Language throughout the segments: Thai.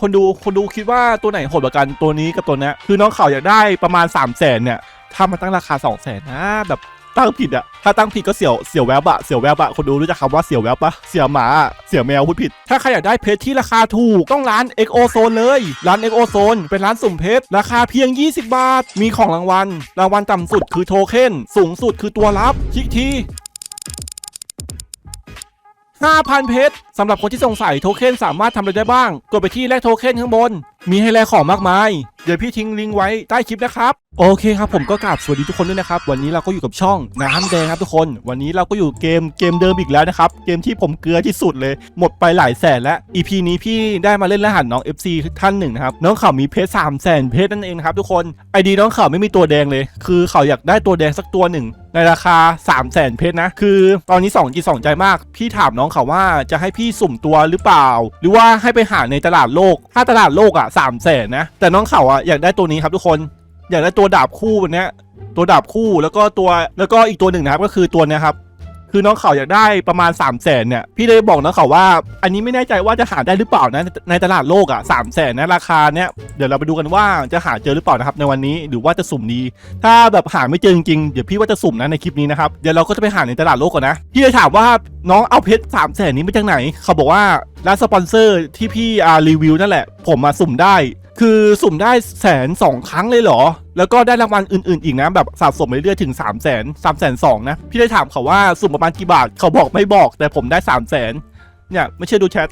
คนดูคนดูคิดว่าตัวไหนโหดกว่ากันตัวนี้กับตัวนี้คือน้องเขาอยากได้ประมาณ 3 0 0แสนเนี่ยถ้ามาตั้งราคา 2 0 0แสนนะแบบตั้งผิดอะถ้าตั้งผิดก็เสียวเสียวแวบอะเสียวแวบอะคนดูรู้จักคำว่าเสียวแวบปะเสียวหมาเสียวแมวพูดผิด ถ้าใครอยากได้เพชรที่ราคาถูกต้องร้าน XO Zone เลย ร้าน XO Zone เป็นร้านสุ่มเพชรราคาเพียง 20 บาท มีของรางวัล รางวัลต่ำสุดคือโทเค็นสูงสุดคือตัวรับคลิกที 5,000 เพชรสำหรับคนที่สงสัยโทเค็นสามารถทำอะไรได้บ้าง กดไปที่แลกโทเค็นข้างบน มีให้แลกของมากมาย เดี๋ยวพี่ทิ้งลิงก์ไว้ใต้คลิปนะครับ โอเคครับผมก็กราบสวัสดีทุกคนด้วยนะครับ วันนี้เราก็อยู่กับช่องน้ำแดงครับทุกคน วันนี้เราก็อยู่เกมเกมเดิมอีกแล้วนะครับ เกมที่ผมเกลือที่สุดเลย หมดไปหลายแสนแล้ว EP นี้พี่ได้มาเล่นรหัสน้อง FC ท่านหนึ่งนะครับ น้องเขามีเพชรสามแสนเพชรนั่นเองนะครับทุกคนไอดีน้องเขาไม่มีตัวแดงเลย คือเขาอยากได้ตัวแดงสักตัวหนึ่งในราคา 3 0 0แสนเพชรนะ คือตอนนี้2จีสองใจมาก พี่ถามน้องเขาว่าจะให้พี่สุ่มตัวหรือเปล่า หรือว่าให้ไปหาในตลาดโลก ถ้าตลาดโลกอะ3 0 0แสนนะ แต่น้องเขาอะอยากได้ตัวนี้ครับทุกคน อยากได้ตัวดาบคู่แบบเนี้ยตัวดาบคู่แล้วก็ตัวแล้วก็อีกตัวหนึ่งนะครับก็คือตัวนี้ครับคือน้องเขาอยากได้ประมาณ3 0 0แสนเนี่ยพี่เลยบอกน้องเขาว่า อันนี้ไม่แน่ใจว่าจะหาได้หรือเปล่านะในตลาดโลกอะสามแสนนะราคาเนี้ยเดี๋ยวเราไปดูกันว่าจะหาเจอหรือเปล่านะครับในวันนี้หรือว่าจะสุ่มดี ถ้าแบบหาไม่เจอจริงๆเดี๋ยวพี่ว่าจะสุ่มนะในคลิปนี้นะครับเดี๋ยวเราก็จะไปหาในตลาดโลกก่อนนะพี่เลยถามว่าน้องเอาเพชรสามแสนนี้มาจากไหน เขาบอกว่าร้านสปอนเซอร์ที่พี่รีวิวนั่นแหละ ผมมาสุ่มได้ คือสุ่มได้แสนสองครั้งเลยเหรอ แล้วก็ได้รางวัลอื่นๆอีกนะแบบสะสมไปเรื่อยๆถึง 3 0 0 0 0 0 3 0 0 0 0นะ พี่ได้ถามเขาว่าสุ่มประมาณกี่บาท เขาบอกไม่บอก แต่ผมได้ 3 0 0 0 0 0เนี่ยไม่เชื่อดูแชท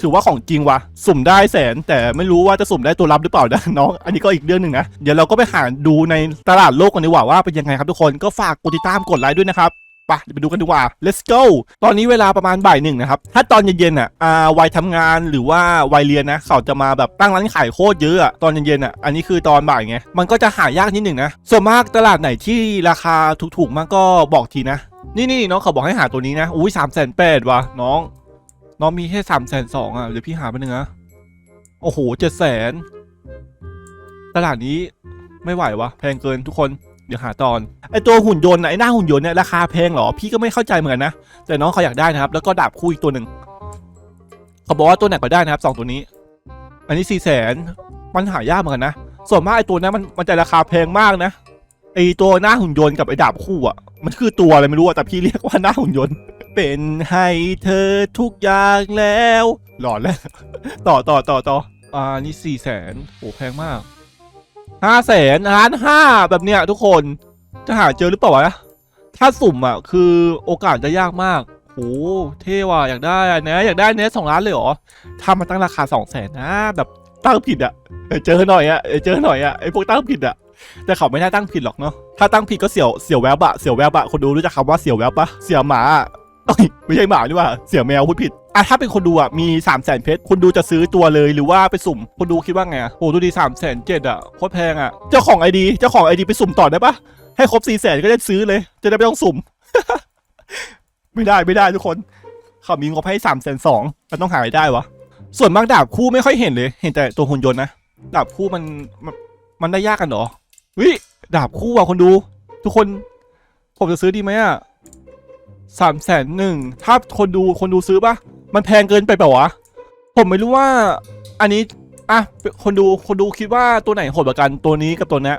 ถือว่าของจริงวะสุ่มได้แสนแต่ไม่รู้ว่าจะสุ่มได้ตัวรับหรือเปล่านะน้องอันนี้ก็อีกเรื่องหนึ่งนะ เดี๋ยวเราก็ไปหาดูในตลาดโลกกันดีกว่าว่าเป็นยังไงครับทุกคนก็ฝากกดติดตามกดไลค์ด้วยนะครับ ปเดี๋ยวไปดูกันดีกว่า let's go ตอนนี้เวลาประมาณบ่ายหนึ่งนะครับ ถ้าตอนเย็นๆอะอ่าวัยทำงานหรือว่าวัยเรียนนะเขาจะมาแบบตั้งร้านขายโคตรเยอะอะตอนเย็นๆอะอันนี้คือตอนบ่ายไงมันก็จะหายากนิดหนึ่งนะส่วนมากตลาดไหนที่ราคาถูกๆมากก็บอกทีนะ นี่นี่น้องเขาบอกให้หาตัวนี้นะอุ้ยสามแสนแปดว่ะน้อง น้องมีแค่สามแสนสองอะเดี๋ยวพี่หาไปหนึ่งนะโอ้โหเจ็ดแสนตลาดนี้ไม่ไหววะแพงเกินทุกคน เดี๋ยวหาตอนไอตัวหุ่นยนต์ไอหน้าหุ่นยนต์เนี่ยราคาแพงเหรอพี่ก็ไม่เข้าใจเหมือนกันนะแต่น้องเขาอยากได้นะครับ แล้วก็ดาบคู่อีกตัวหนึ่งเขาบอกว่าตัวไหนก็ได้นะครับสองตัวนี้ อันนี้สี่แสนมันหายากเหมือนกันนะส่วนมากไอตัวนั้นมันมันจะราคาแพงมากนะไอตัวหน้าหุ่นยนต์กับไอดาบคู่อะ มันคือตัวอะไรไม่รู้อะแต่พี่เรียกว่าหน้าหุ่นยนต์ เป็นให้เธอทุกอย่างแล้ว หลอนแล้ว ต่อต่อต่อต่ออ่านี่สี่แสนโอ้แพงมาก ห้าแสนล้านห้าแบบเนี้ยทุกคนจะหาเจอหรือเปล่าวะถ้าสุ่มอะคือโอกาสจะยากมากโหเท่ว่ะอยากได้เนะอยากได้เนะสองล้านเลยเหรอถ้ามันตั้งราคาสองแสนนะแบบตั้งผิดอะเออเจอหน่อยอะเออเจอหน่อยอะไอพวกตั้งผิดอะแต่เขาไม่ได้ตั้งผิดหรอกเนาะถ้าตั้งผิดก็เสียวเสียวแวบอะเสียวแวบอะคนดูรู้จักคำว่าเสียวแวบปะเสียวหมา อ้ยไม่ใช่หมาดีกว่าเสียแมวพูดผิดอะถ้าเป็นคนดูอะมี3 0 0 0 0 0เพชรคนดูจะซื้อตัวเลยหรือว่าไปสุ่ม คนดูคิดว่าไงอะโอ้ดูดี3 0 0 0 0 0อะโคตรแพงอะเจ้าของไอดีเจ้าของไอดีไปสุ่มต่อได้ปะให้ครบ4 0 0 0 0 0ก็ได้ซื้อเลย จะได้ไม่ต้องสุ่ม ไม่ได้ไม่ได้ทุกคนเขามีงบให้3 2 0 0 0 0มันต้องหาให้ได้วะส่วนมากดาบคู่ไม่ค่อยเห็นเลย เห็นแต่ตัวหุ่นยนต์นะดาบคู่มันมันมันได้ยากกันเหรอวิดาบคู่อะคนดู ทุกคน ผมจะซื้อดีไหมอะ สามแสนหนึ่งถ้าคนดูคนดูซื้อปะมันแพงเกินไปเปล่าวะ ผมไม่รู้ว่า อันนี้อะคนดูคนดูคิดว่าตัวไหนโหดกว่ากันตัวนี้กับตัวเนี้ย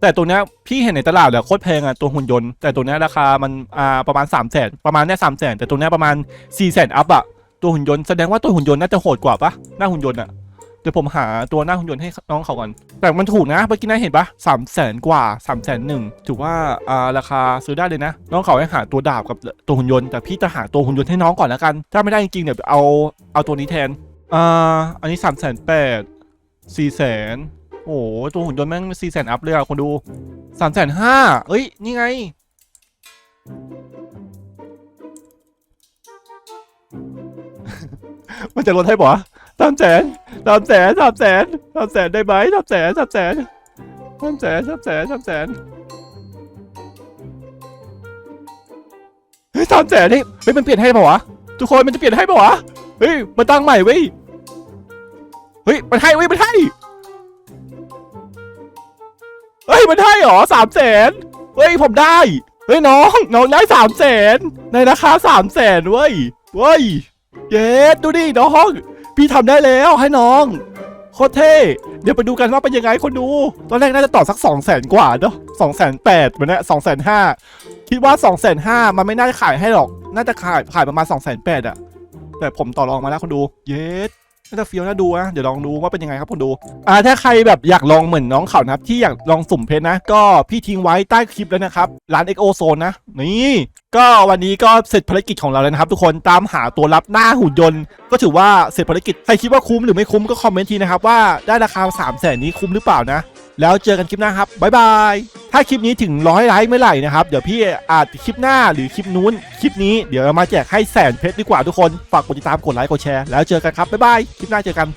แต่ตัวเนี้ยพี่เห็นในตลาดอะโคตรแพงอะตัวหุ่นยนต์แต่ตัวเนี้ยราคามันอ่าประมาณ3 0 0แสนประมาณเนี้ยสามแสนแต่ตัวเนี้ยประมาณ4ี่แสนอัพอะตัวหุ่นยนต์แสดงว่าตัวหุ่นยนต์น่าจะโหดกว่าปะหน้าหุ่นยนต์อะ เดี๋ยวผมหาตัวหน้าหุ่นยนต์ให้น้องเขาก่อน แต่มันถูกนะเมื่อกี้นายเห็นปะสามแสนกว่าสามแสนหนึ่งถือว่าอ่าราคาซื้อได้เลยนะ น้องเขาให้หาตัวดาบกับตัวหุ่นยนต์แต่พี่จะหาตัวหุ่นยนต์ให้น้องก่อนแล้วกัน ถ้าไม่ได้จริงๆเดี๋ยวเอาเอาตัวนี้แทนอ่าอันนี้สามแสนแปดสี่แสนโอ้โหตัวหุ่นยนต์แม่งสี่แสนอัพเลยอะคนดูสามแสนห้าเอ้ย นี่ไง มันจะลดให้ปะ สามแสนสามแสนสามแสนสามแสนได้ไหมสามแสนสามแสนสามแสนสามแสนสามแสนเฮ้ยสามแสนนี่เฮ้ยมันเปลี่ยนให้ปะวะทุกคนมันจะเปลี่ยนให้ปะวะเฮ้ยมันตั้งใหม่เว้ยเฮ้ยมันให้เว้ยมันให้เฮ้ยมันให้เหรอสามแสนเฮ้ยผมได้เฮ้ยน้องน้องได้สามแสนในราคาสามแสนเว้ยเว้ยเย็ดดูดิน้อง พี่ทำได้แล้วให้น้องโคตรเท่เดี๋ยวไปดูกันว่าเป็นยังไงคนดู ตอนแรกน่าจะต่อสัก2 0 0แสนกว่าเนาะสองแสนแปดเหมือนนี้ยสองแสนห้าคิดว่า2 5 0 0 0มันไม่น่าจะขายให้หรอก น่าจะขายขายประมาณ2 8 0 0 0อะแต่ผมต่อรองมาแล้วคนดู เย็ดน่าจะเฟี้ยวน่าดูนะเดี๋ยวลองดูว่าเป็นยังไงครับคนดู อ่าถ้าใครแบบอยากลองเหมือนน้องเขานะครับ ที่อยากลองสุ่มเพชรนะ ก็พี่ทิ้งไว้ใต้คลิปแล้วนะครับ ร้าน XO Zone นะ นี่ ก็วันนี้ก็เสร็จภารกิจของเราแล้วนะครับทุกคนตามหาตัวรับหน้าหุ่นยนต์ ก็ถือว่าเสร็จภารกิจใครคิดว่าคุ้มหรือไม่คุ้มก็คอมเมนต์ทีนะครับว่าได้ราคา3 0 0แสนนี้คุ้มหรือเปล่านะ แล้วเจอกันคลิปหน้าครับบ๊ายบายถ้าคลิปนี้ถึงร้อยไลค์เมื่อไหร่นะครับเดี๋ยวพี่อาจคลิปหน้าหรือคลิปนู้นคลิปนี้เดี๋ยวเรามาแจกให้แสนเพชรดีกว่าทุกคนฝากกดติดตามกดไลค์กดแชร์แล้วเจอกันครับบ๊ายบายคลิปหน้าเจอกัน